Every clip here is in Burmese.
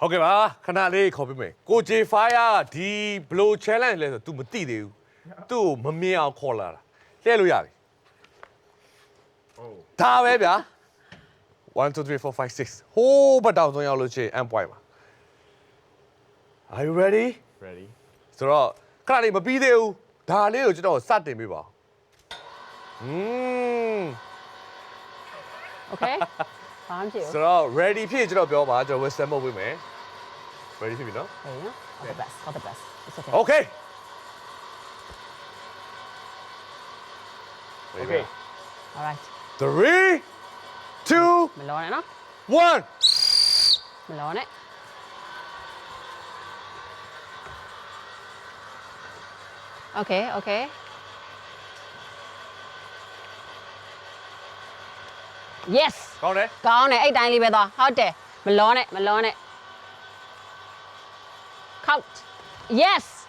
ဟုတ်ကဲ့ပါခဏလေးခေါ်ပေးမယ်ကိုဂျေဖိုင်ယာဒီဘလို challenge လဲဆို तू မသိသေးဘူးသူ့ကိုမမြင်အောင်ခေါ်လာတာလှည့်လို့ရပြီဒါပဲဗျာ1 2 3 4 5 6ဟိုးဘတ်တောင်ဆုံးရောက်လို့ရှိရင် end point ပါ Are you ready ready ဆိုတော့ခဏလေးမပြီးသေးဘူးဒါလေးကိုကျွန်တော်စတင်ပေးပါဦးอืม Okay ဘာမှမဖြစ်ဘူး ဆိုတော့ ready ဖြစ်ကျွန်တော်ပြောပါကျွန်တော် western မဟုတ်ပေးမယ် ready ဖြစ်ပြီနော် ဟေးနော် all the best all the best it's okay Okay. okay all right Three, two, မလောနဲ့နော် one. မလောနဲ့ Okay okay ။ Yes ကောင်းတယ် ကောင်းတယ်အဲ့တိုင်းလေးပဲသွားဟုတ်တယ်မလောနဲ့မလောနဲ့ out. Yes.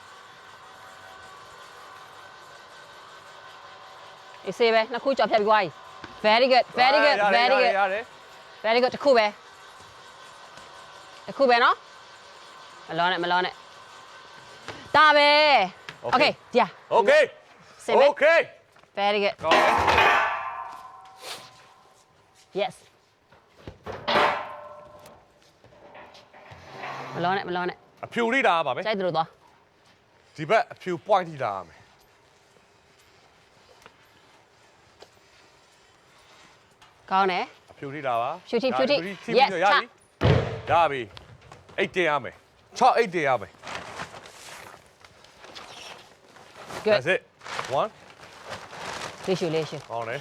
You see, be. Now, cool job, very good. Very good, very good, very good. Very good. To cool, be. To cool, be, no? Malone it, malone it. Da, be. Okay, yeah. Okay. Same. Okay. Very good. Go yes. Malone it, malone it. အဖြူလေးတာပါမယ်ကြိုက်တယ်လို့သွားဒီဘက်အဖြူ point ထိတာရမယ်ကောင်းတယ် အဖြူလေးတာပါဖြူထိဖြူထိဒါဖြူ Yes ရပြီရပြီအိတ်တင်ရမယ်6အိတ်တင်ရမယ် good That's it 1လေးရှူလေးရှူကောင်းတယ်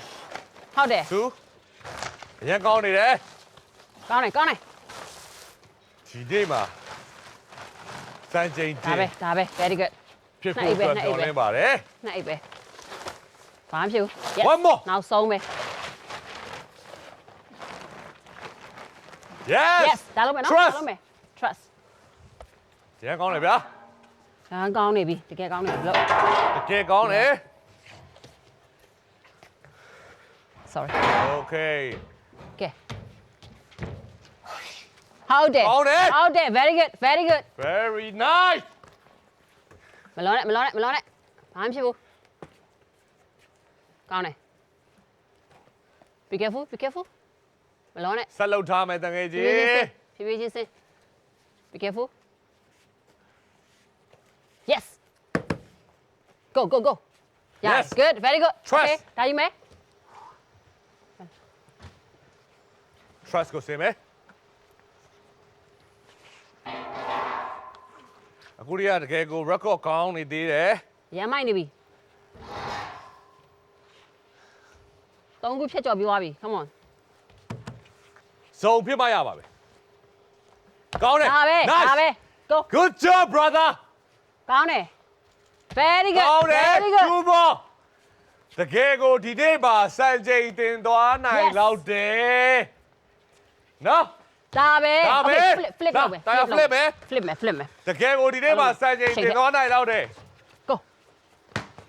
ဟုတ်တယ်2အရင်ကောင်းနေတယ်ကောင်းတယ်ကောင်းတယ်ဒီနေ့မှာ စံချိန်တ ဒါ င် ပဲဒါပဲ very good ဖြစ်ဖို့အတွက် နှိပ်ပဲ ပြောင်းလင်းပါတယ် နှစ်အိပ်ပဲဘာမှမဖြစ်ဘူး yes One more နောက်ဆုံးပဲ Yes yes ဒါလုံးပဲနော် Trust ဒါလုံးပဲ trust ရန်ကောင်းတယ်ဗျာ ဒါကောင်းနေပြီတကယ်ကောင်းနေပြီလို့ တကယ်ကောင်းတယ် sorry Okay ကဲ ဟုတ်တယ် ကောင်းတယ် ဟုတ်တယ် very good very good very nice မလောနဲ့မလောနဲ့မလောနဲ့ဘာမှမဖြစ်ဘူးကောင်းတယ် be careful be careful မလောနဲ့ ဆက်လုပ်ထားမယ်တကယ် ဖြ ကြီး ည်းဖြည်းချင်းစင်ဖြည်းဖြည်းချင်းစင် be careful yes go go go yeah Yes. good very good Trust. okay ဒါယူမယ် trust ကိုစင်မယ် အခုရီးယားတကယ်ကို record ကောင်းနေသေးတယ်ရမ်းမိုက်နေပြီသုံးခုဖြတ်ကျော်ပြီးသွားပြီ come on ဇုံဖြစ်မှရပါပဲကောင်းတယ်ဒါပဲ Nice. ဒါပဲ go good job brother ကောင်းတယ် very good ကောင်းတယ် very good 2 ball တကယ်ကိုဒီနေ့မှာစံချိန်တင်သွားနိုင် Yes. လောက်တယ်နော် ဒါပဲ ဒါပဲ Okay, flip flip ဒါလုပ်မယ် ဒါ flip မယ် flip မယ် flip မယ် တကယ်ကိုဒီနေ့မှာစံချိန်တင်သွားနိုင်လောက်တယ် go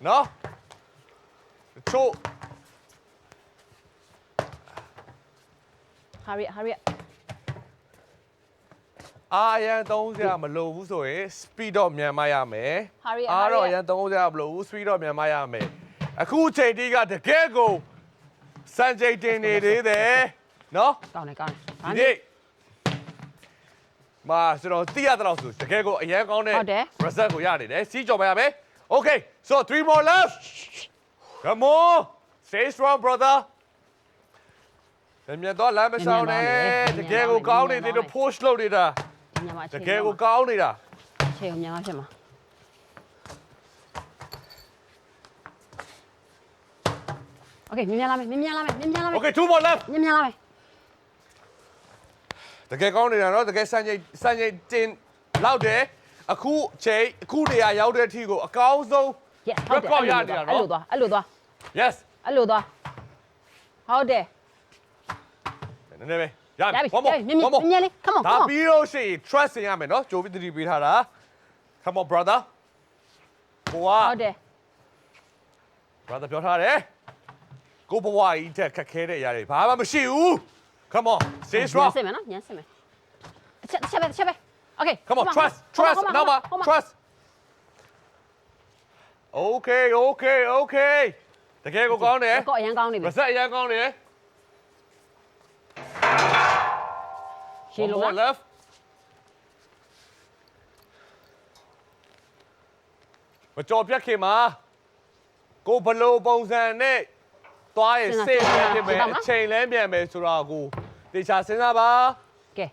နော်တချို့ hurry up, hurry up အာရန်သုံးစရာမလိုဘူးဆိုရင် speed တော့မြန်မရမယ် Hurry up, အားတော့ hurry up ရန်သုံးစရာမလိုဘူး speed တော့မြန်မရမယ်အခုချိန်တီးကတကယ်ကိုစံချိန်တင်နေသေးတယ်နော်ကောင်းတယ်ကောင်းတယ်ဒီဘာနေ့ မာကျွန်တော်သိရတဲ့လောက်ဆိုတကယ်ကိုအရန်ကောင်းတဲ့ ဟုတ်တယ် result ကိုရနေတယ်စီးကြော်ပါရမယ် Okay so three more left Come on stay strong brother မြန်မြန်တော့လမ်းမဆောင်နဲ့တကယ်ကိုကောင်းနေသေးတယ် push လုပ်နေတာဒီညမှာအတချိန်ကယ်ကိုကောင်းနေတာအချိန်ကိုမြန်မာဖြစ်မှာ Okay မြင်မြန်လာမယ်မြင်မြန်လာမယ်မြင်မြန်လာမယ် Okay two more left မြင်မြန်လာမယ် တကယ်ကောင်းနေတာနော်တကယ်စံချိန်စံချိန်တင်လောက်တယ်အခုချိန်အခုနေရာရောက်တဲ့အထိကိုအကောင်းဆုံး yes ဟုတ်တယ် record ရနေတာအဲ့လိုနော်သွားအဲ့လိုသွား yes အဲ့လိုသွားဟုတ်တယ်နည်းနည်းပဲရရပြီပြီ one more မြင်မြင် one more မြင်လေး come on ဒါ come on ပြီးတော့ရှိရင် trust ရမယ်နော်ကြိုးပြီးတတိပေးထားတာ come on brother ကိုကဟုတ်တယ် brother ပြောထားတယ်ကိုဘဝကြီးတက်ခက်ခဲတဲ့အရာတွေဘာမှမရှိဘူး Come on. Serious See me, no? Gnaseme. Trzeba, trzeba, trzeba. Okay. Come on. Trust. Trust. Come on, Trust. Okay. Okay. Okay. Tụi kia cô con nè. Cô ở con nè. Bà sẽ ở con nè. She luôn á. Love. Mà cho. သွားရင်စေ့ပြန်ဖြစ်မယ်အချိန်လဲပြန်မယ်ဆိုတော့ကိုတေချာစဉ်းစားပါကဲ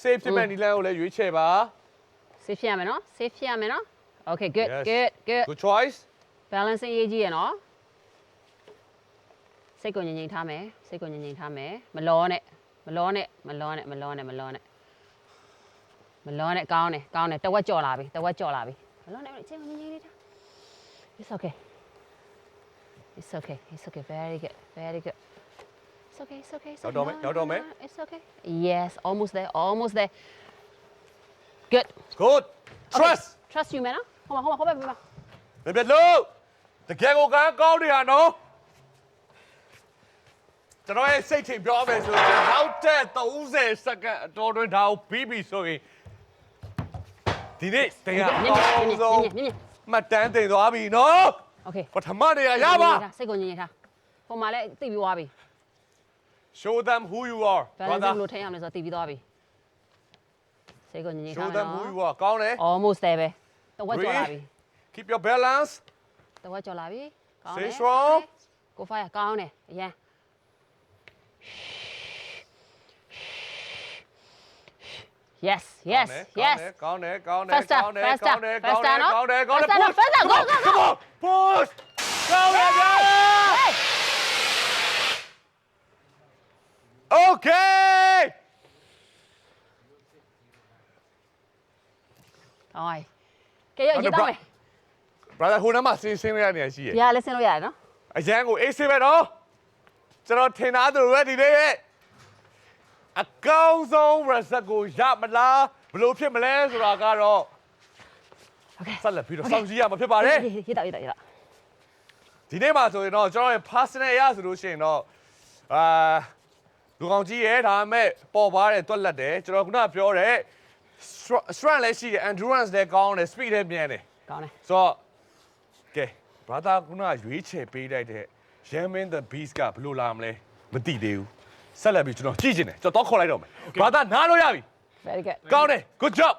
စေ့ဖြစ်မဲ့နီလန်းကိုလည်းရွေးချယ်ပါဆေးဖြတ်ရမယ်နော်ဆေးဖြတ်ရမယ်နော် Okay good Yes. good good good choice balance ရေးကြီးရနော်စိတ်ကိုငြိမ်ငြိမ်ထားမယ်စိတ်ကိုငြိမ်ငြိမ်ထားမယ်မလောနဲ့မလောနဲ့မလောနဲ့မလောနဲ့မလောနဲ့မလောနဲ့ကောင်းတယ်ကောင်းတယ်တဝက်ကြော်လာပြီတဝက်ကြော်လာပြီမလောနဲ့ချိန်ငြိမ်ငြိမ်လေးထား It's okay It's okay It's okay very good very good It's okay It's okay It's okayရောက်တော့မယ် No, ရောက်တော့မယ် no, no, It's okay Yes almost there almost there Good good trust Trust you man နော်ဟိုမှာဟိုမှာဟိုမှာဟိုမှာ မပြတ်လို့တကယ်ကိုကန်းကောင်းနေတာနော်ကျွန်တော်ရဲ့စိတ်ထိန်ပြောမယ်ဆိုရင်နောက်တဲ့30စက္ကန့်အတော်တွင်ဒါကိုပြီးပြီဆိုရင်ဒီနေ့တင်ရအောင် ညညည ဆုံး ညညည မှတ်တမ်းတင်သွားပြီနော် Okay ပထမနေရာရပါ စိတ်ကိုညင်ညင်ထားဟိုမှာလည်းသိပြီးသွားပြီ show them who you are balance brother လို့ထိန်းရမယ်ဆိုတော့သိပြီးသွားပြီစိတ်ကိုညင်ညင် show ထား them မယ် who you နော် are ကောင်းတယ် almost there ပဲတဝက်ကျော်လာပြီ keep your balance တဝက်ကျော်လာပြီကောင်း Stay တယ် strong ကိုဖိုင်ကောင်းတယ်အရင် Yes yes yes ကောင်းတယ်ကောင်းတယ် Faster, ကောင်းတယ် faster, ကောင်းတယ်ကောင်းတယ် faster နော် ကောင်းတယ်ကောင်းတယ် Faster နော် faster, go, go, go. come on push ကောင်းတယ်ဗျာ Hey Okay ဟိုင်းကဲရရေးတော့မယ် brother ဟိုနားမှာစင်းစင်းရနေရရှိရယ်ရလက်စင်လို့ရတယ်နော်အရန်ကိုအေးဆေးပဲနော်ကျွန်တော်ထင်သားသူတွေဒီနေ့ရဲ့အကောင်းဆုံး result ကိုရမလားဘယ်လိုဖြစ်မလဲဆိုတာကတော့ Okay ဆက်လက်ပြီးတော့စောင့်ကြည့်ရမှာဖြစ်ပါတယ်ရေးတော့ရေးတော့ရေးတော့ဒီနေ့မှာဆိုရင်တော့ကျွန်တော်ရဲ့ personal ရဆိုလို့ရှိရင်တော့အာလူကောင်ကြီးရဲ့ဒါပေမဲ့ပေါ်ပါတဲ့တွက်လက်တယ်ကျွန်တော်ခုနကပြောတဲ့ str- strength လည်းရှိတယ် endurance လည်းကောင်းတယ် speed လည်းမြန်တယ်ကောင်းတယ်ဆိုတော့ကဲဘာသာခုနကရွေးချယ်ပေးလိုက်တဲ့ Yamin the Beast ကဘယ်လိုလာမလဲမသိသေးဘူးဆက်လက်ပြီးကျွန်တော်ကြည့်ချင်တယ်ကျွန်တော်တော့ခေါ်လိုက်တော့မယ်ဘာသာနားလို့ရပြီ very good ကောင်းတယ် good job